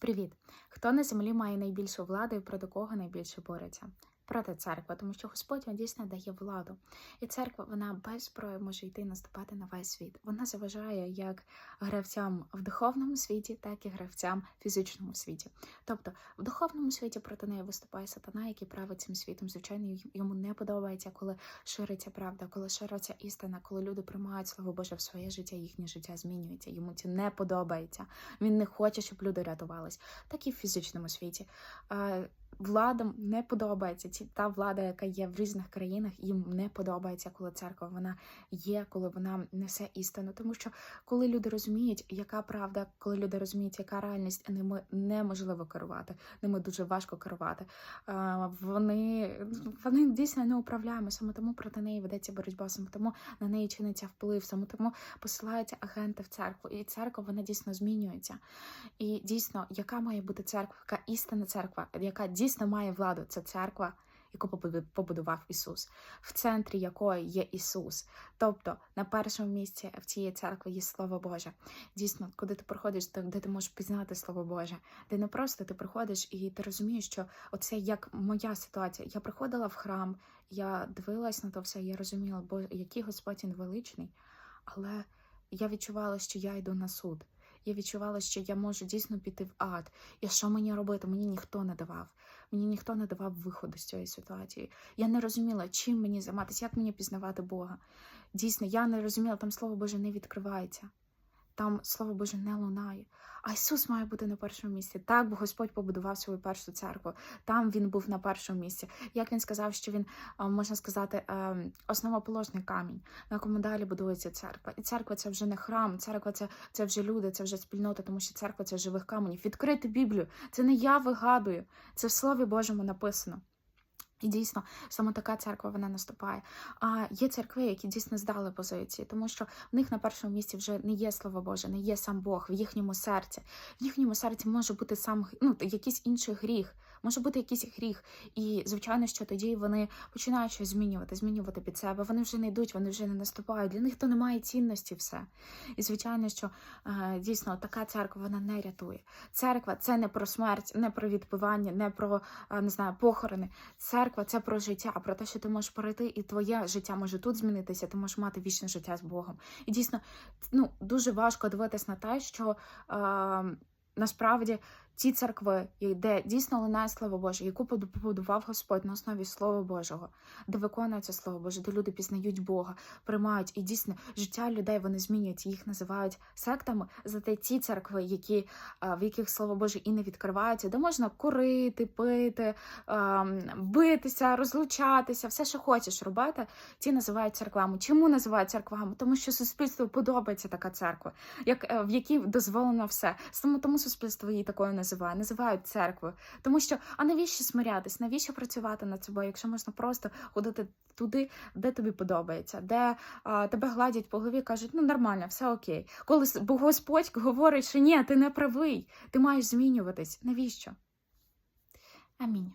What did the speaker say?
Привіт! Хто на землі має найбільшу владу і проти кого найбільше бореться? Проти церкви, тому що Господь він дійсно дає владу. І церква вона без зброї може йти наступати на весь світ. Вона заважає як гравцям в духовному світі, так і гравцям в фізичному світі. Тобто в духовному світі проти неї виступає сатана, який править цим світом. Звичайно, йому не подобається, коли шириться правда, коли шириться істина, коли люди приймають слово Боже в своє життя, їхнє життя змінюється. Йому це не подобається. Він не хоче, щоб люди рятувались, так і в фізичному світі. Владам не подобається ці та влада, яка є в різних країнах, їм не подобається, коли церква вона є, коли вона несе істину. Тому що коли люди розуміють, яка правда, коли люди розуміють, яка реальність, ними неможливо керувати, ними дуже важко керувати. Вони вони дійсно не управляємо. Саме тому проти неї ведеться боротьба, саме тому на неї чиниться вплив, саме тому посилаються агенти в церкву, і церква вона дійсно змінюється. І дійсно, яка має бути церква, яка істинна церква, яка дійсно має владу, це церква, яку побудував Ісус, в центрі якої є Ісус. Тобто на першому місці в цій церкві є Слово Боже. Дійсно, куди ти приходиш, де ти можеш пізнати Слово Боже, де не просто ти приходиш і ти розумієш, що оце як моя ситуація. Я приходила в храм, я дивилась на то все, я розуміла, бо який Господь він величний, але я відчувала, що я йду на суд. Я відчувала, що я можу дійсно піти в ад. І що мені робити? Мені ніхто не давав. Мені ніхто не давав виходу з цієї ситуації. Я не розуміла, чим мені займатися, як мені пізнавати Бога. Дійсно, я не розуміла, там слово Боже не відкривається. Там слово Боже не лунає. А Ісус має бути на першому місці. Так, бо Господь побудував свою першу церкву. Там він був на першому місці. Як він сказав, що він можна сказати ем, основоположний камінь, на якому далі будується церква. І церква це вже не храм, церква це, це вже люди, це вже спільнота, тому що церква це живих каменів. Відкрити Біблію. Це не я вигадую, це в Слові Божому написано. І дійсно, саме така церква вона наступає. А є церкви, які дійсно здали позиції, тому що в них на першому місці вже не є слово Боже, не є сам Бог в їхньому серці. В їхньому серці може бути сам ну, якийсь інший гріх, може бути якийсь гріх. І звичайно, що тоді вони починають щось змінювати, змінювати під себе. Вони вже не йдуть, вони вже не наступають. Для них то немає цінності все. І звичайно, що е, дійсно така церква вона не рятує. Церква це не про смерть, не про відбивання, не про е, не знаю, похорони. Церква це про життя, про те, що ти можеш перейти, і твоє життя може тут змінитися, ти можеш мати вічне життя з Богом. І дійсно, ну дуже важко дивитись на те, що е, насправді ці церкви, де дійсно лунає слово Боже, яку побудував Господь на основі Слова Божого, де виконується Слово Боже, де люди пізнають Бога, приймають і дійсно життя людей вони змінюють, їх називають сектами. Зате ті церкви, які в яких слово Боже і не відкривається, де можна курити, пити, битися, розлучатися, все, що хочеш робити, ті називають церквами. Чому називають церквами? Тому що суспільству подобається така церква, як е, в якій дозволено все. Саме тому суспільство її такою називає, називають церквою. Тому що, а навіщо смирятись? Навіщо працювати над собою, якщо можна просто ходити туди, де тобі подобається, де а, тебе гладять по голові, кажуть, ну нормально, все окей. Коли Господь говорить, що ні, ти не правий, ти маєш змінюватись. Навіщо? Амінь.